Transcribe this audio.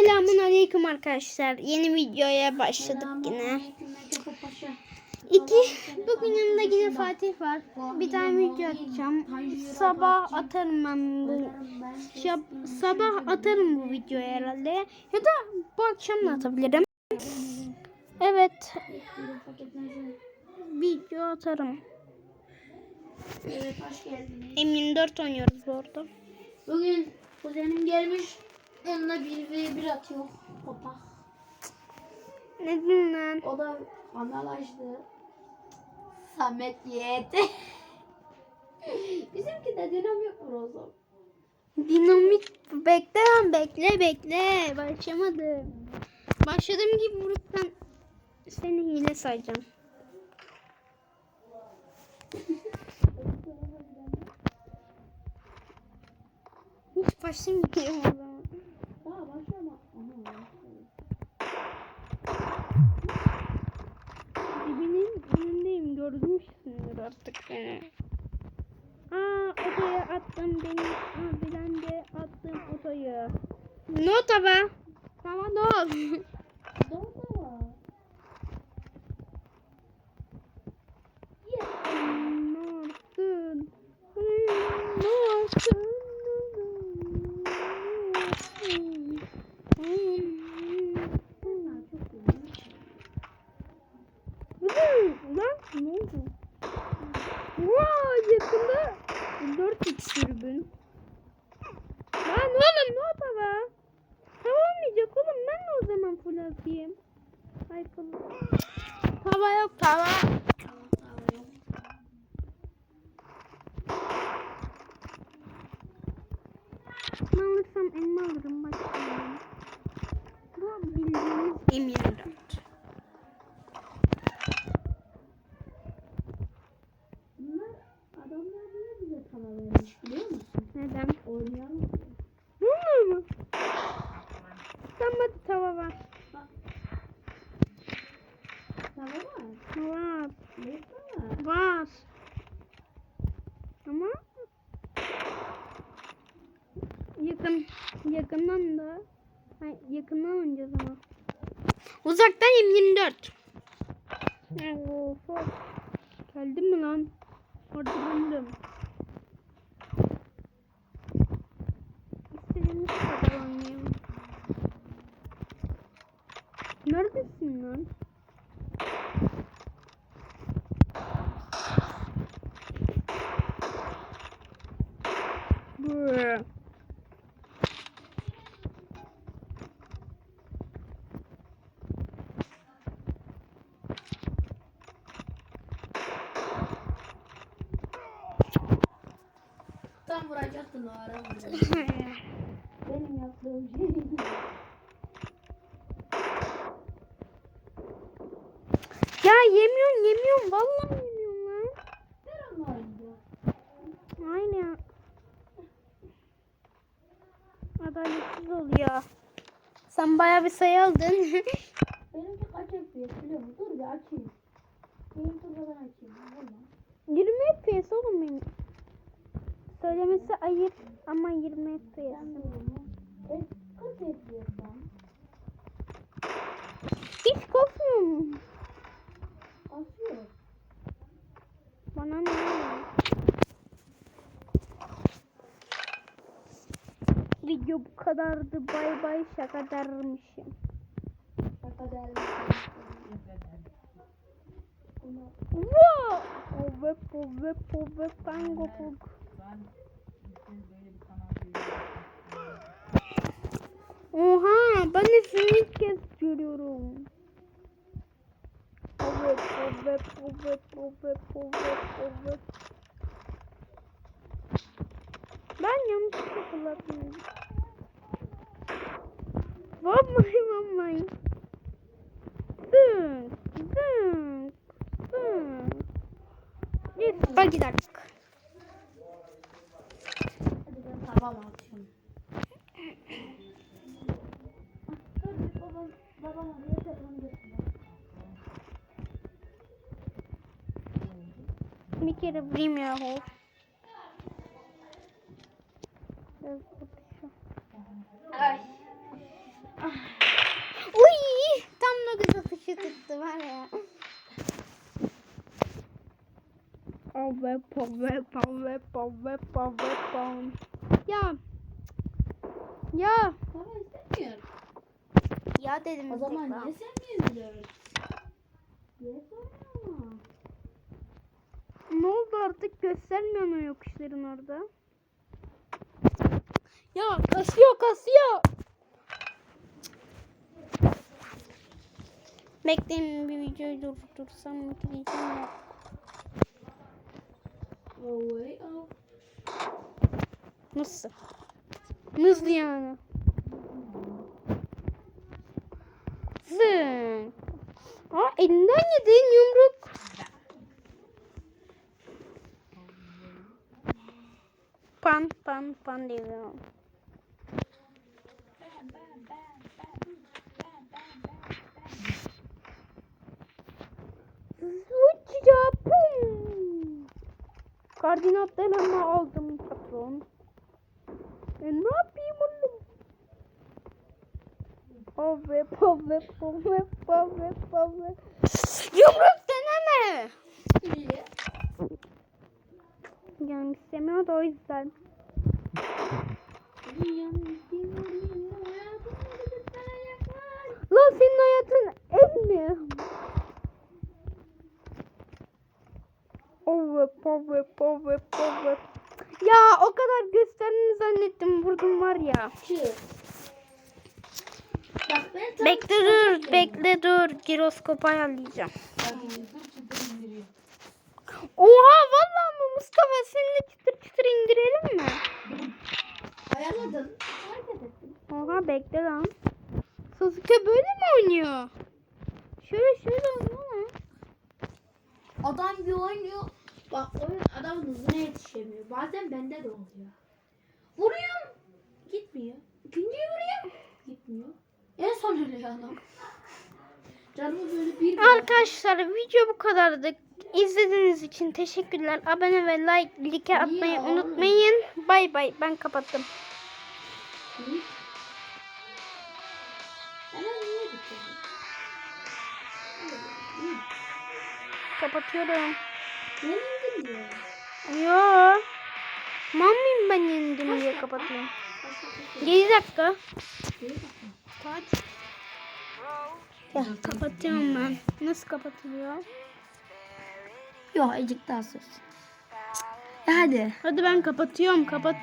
Selamun aleyküm arkadaşlar. Yeni videoya başladık yine. İki, bugün yanımda yine Fatih var. Bir tane video atacağım. Sabah atarım ben bu. Şab- sabah atarım bu videoyu herhalde. Ya da bu akşam da atabilirim. Evet, video atarım. Evet hoş geldiniz. M24 oynuyoruz bu arada. Bugün kuzenim gelmiş. Ve bir atıyor. Opa. Ne lan? O da kanal açtı. Samet yedi. Bizimki de dinamik brozum. Dinamik bekle lan bekle bekle. Başlamadım. Başladığım gibi vurursan seni hile sayacağım. Hiç başlamayayım o zaman. Daha başlama. Dibinin önündeyim görmüşsündür artık beni. Aa otoya attım beni. Aa bilen de attım otoyu. Nota be. Tamam ne ol. Doğru var. Ne olsun? Ne olsun? Lan ne oldu? Vay yakında 4x sürübün. Lan oğlum ne oldu be? Tava olmayacak oğlum ben de o zaman full atayım. Ay full. Tava yok. Tamam. Ne alırsam elma alırım başlayalım. Bu bildiğiniz M24. Bunlar adamlar niye bize tava vermiş biliyor musun? Neden? Oynayalım. Tamam hadi tava var. Tava var. Var. Ne var? Var. Ama yakın yakından da Hayır, yakından oynayacağız ama. Uzaktan M24. Of. Geldin mi lan? Orada döndüm. İstediğimiz kadar oynayalım. Neredesin lan? Bruh. Tam vuracaktın o ara. Benim yaptığım şey. ya yemiyorum yemiyorum vallahi yemiyorum lan. Ver oyuncu. Aynen. Adaletsiz oluyor. Sen bayağı bir sayı aldın. Benimki kaç FPS biliyor musun? Dur bir açayım. Benim turbadan açayım. Vurma. 20 FPS oğlum benim. Söylemesi ayıp ama 20 FPS. Ben de vurma. E, kaç FPS lan? Hiç korkmuyorum. Bana ne? Video bu kadardı. Bay bay şaka dermişim. Şaka dermiş. Wow! Ove pove pove pango pog. Oha ben de seni ilk kez görüyorum. Pove pove pove pove pove pove. Ben yanlışlıkla fırlatmıyorum. Vallahi vallahi. Dünk, dünk, dünk. Bir bagi dakika. Babam oraya telefonu götürüyor. Bir kere vurayım yahu. Biraz Ay. Uy, tam da göz atışı tuttu var ya. Pove, pove, pove, pove, pove, pove. Ya. Ya. Ya dedim O zaman niye sen? Niye soruyorsun? Ne oldu artık göstermiyor o yokuşların orada? Ya kasıyor kasıyor. Bekleyin bir videoyu durdursam yükleyeceğim ya. Oh oh. Nasıl? Nasıl yani? Aa elinden yedin yumruk. Pan pan pan diyorum. Uçacağım. Pum. Koordinatlarımı aldım patron. E ne yapayım oğlum? Pove pove pove pove pove. Yumruk deneme. Niye? Yani istemiyor da o yüzden. Lan senin hayatın el mi? Pove pove pove pove. Ya o kadar gösterdiğini zannettim. Vurdum var ya. Bak Bekle dur, bekle dur. Giroskopu ayarlayacağım. Oha vallahi mı Mustafa seninle çıtır çıtır indirelim mi? Ayarladın. Oha bekle lan. Sasuke böyle mi oynuyor? Şöyle şöyle oynuyor. Adam bir oynuyor. Bak oyun adamın hızına yetişemiyor. Bazen bende de oluyor. Vuruyorum. Gitmiyor. Gitmiyor. En son ölüyor adam. Canımı böyle bir Arkadaşlar video bu kadardı. İzlediğiniz için teşekkürler. Abone ve like, like atmayı Ya. unutmayın. Bay bay. Ben kapattım. Hı? Niye. Kapatıyorum. Diyor. Yo. Mal mıyım ben yenildim diye kapatayım. 7 dakika. Kaç? Ya kapatıyorum ben. Nasıl kapatılıyor? Yok azıcık daha sus. Hadi. Hadi ben kapatıyorum. Kapat.